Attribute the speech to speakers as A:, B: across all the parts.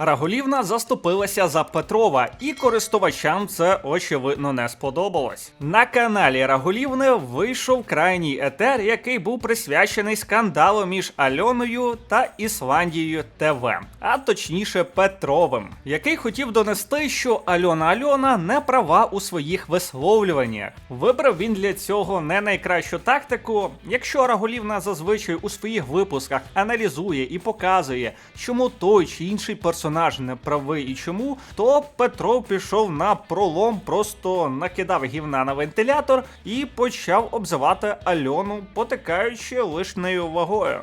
A: Рагулівна заступилася за Петрова, і користувачам це очевидно не сподобалось. На каналі Рагулівни вийшов крайній етер, який був присвячений скандалу між Альоною та Ісландією ТВ, а точніше Петровим, який хотів донести, що Альона Альона не права у своїх висловлюваннях. Вибрав він для цього не найкращу тактику. Якщо Рагулівна зазвичай у своїх випусках аналізує і показує, чому той чи інший персонаж не правий і чому, то Петров пішов на пролом, просто накидав гівна на вентилятор і почав обзивати Альону, потикаючи лишнею вагою.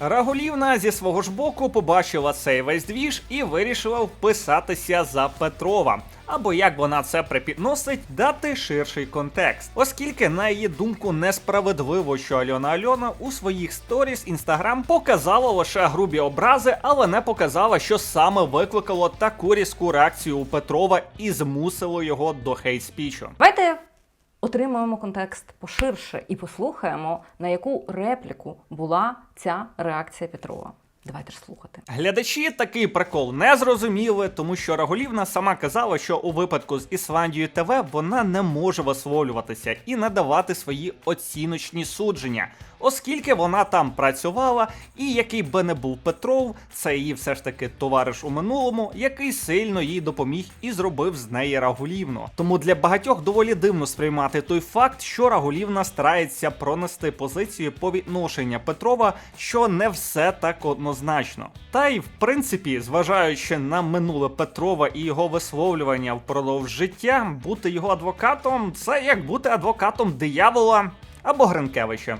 A: Рагулівна зі свого ж боку побачила цей весь двіж і вирішила вписатися за Петрова. Або як вона це припідносить, дати ширший контекст, оскільки, на її думку, несправедливо, що Альона Альона у своїх сторіс інстаграм показала лише грубі образи, але не показала, що саме викликало таку різку реакцію у Петрова і змусило його до хейт-спічу.
B: Давайте отримаємо контекст поширше і послухаємо, на яку репліку була ця реакція Петрова. Давайте ж слухати.
A: Глядачі такий прикол не зрозуміли, тому що Рагулівна сама казала, що у випадку з Ісландією ТВ вона не може висловлюватися і надавати свої оціночні судження, оскільки вона там працювала, і який би не був Петров, це її все ж таки товариш у минулому, який сильно їй допоміг і зробив з неї Рагулівну. Тому для багатьох доволі дивно сприймати той факт, що Рагулівна старається пронести позицію по відношення Петрова, що не все так однозначно. Та й в принципі, зважаючи на минуле Петрова і його висловлювання впродовж життя, бути його адвокатом це як бути адвокатом диявола або Гринкевича.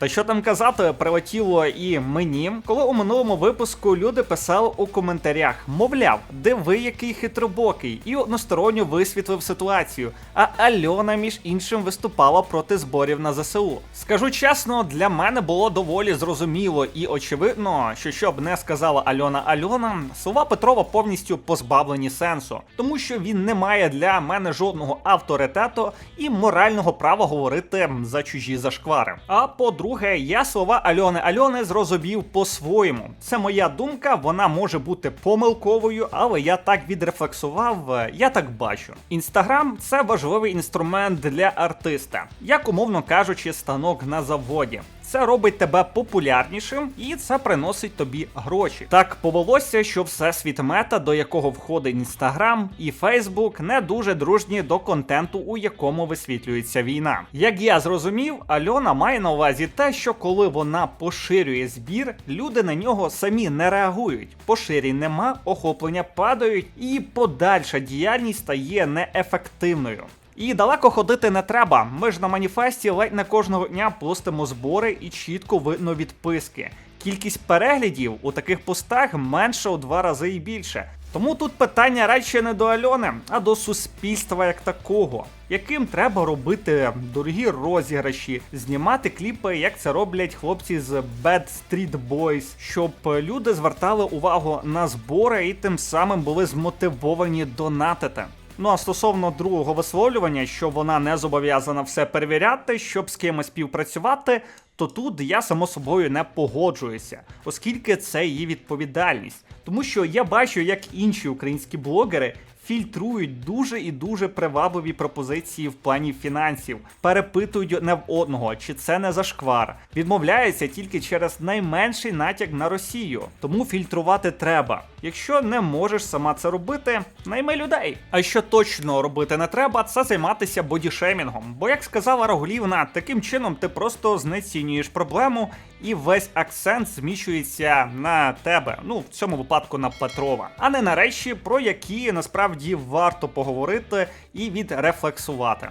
A: Та що там казати, прилетіло і мені, коли у минулому випуску люди писали у коментарях, мовляв, диви який хитробокий, і односторонньо висвітлив ситуацію. А Альона, між іншим, виступала проти зборів на ЗСУ. Скажу чесно, для мене було доволі зрозуміло і очевидно, що щоб не сказала Альона Альона, слова Петрова повністю позбавлені сенсу, тому що він не має для мене жодного авторитету і морального права говорити за чужі зашквари. А по-друге, я слова Альони Альони зрозумів по-своєму. Це моя думка, вона може бути помилковою, але я так відрефлексував, е, я так бачу. Інстаграм це важливий інструмент для артиста, як умовно кажучи, станок на заводі. Це робить тебе популярнішим і це приносить тобі гроші. Так повелося, що всесвіт мета, до якого входить інстаграм і Фейсбук, не дуже дружні до контенту, у якому висвітлюється війна. Як я зрозумів, Альона має на увазі те, що коли вона поширює збір, люди на нього самі не реагують. Поширень нема, охоплення падають, і подальша діяльність стає неефективною. І далеко ходити не треба. Ми ж на маніфесті ледь не кожного дня постимо збори і чітко видно відписки. Кількість переглядів у таких постах менше у два рази і більше. Тому тут питання радше не до Альони, а до суспільства як такого, яким треба робити дорогі розіграші, знімати кліпи, як це роблять хлопці з Bad Street Boys, щоб люди звертали увагу на збори і тим самим були змотивовані донатити. Ну а стосовно другого висловлювання, що вона не зобов'язана все перевіряти, щоб з кимось співпрацювати, то тут я само собою не погоджуюся, оскільки це її відповідальність. Тому що я бачу, як інші українські блогери фільтрують дуже і дуже привабливі пропозиції в плані фінансів, перепитують не в одного, чи це не зашквар, відмовляються тільки через найменший натяк на Росію. Тому фільтрувати треба. Якщо не можеш сама це робити, найми людей. А що точно робити не треба, це займатися бодішемінгом. Бо, як сказала Рогулівна, таким чином ти просто знецінюєш проблему і весь акцент зміщується на тебе. Ну, в цьому випадку на Петрова, а не на речі, про які насправді варто поговорити і відрефлексувати.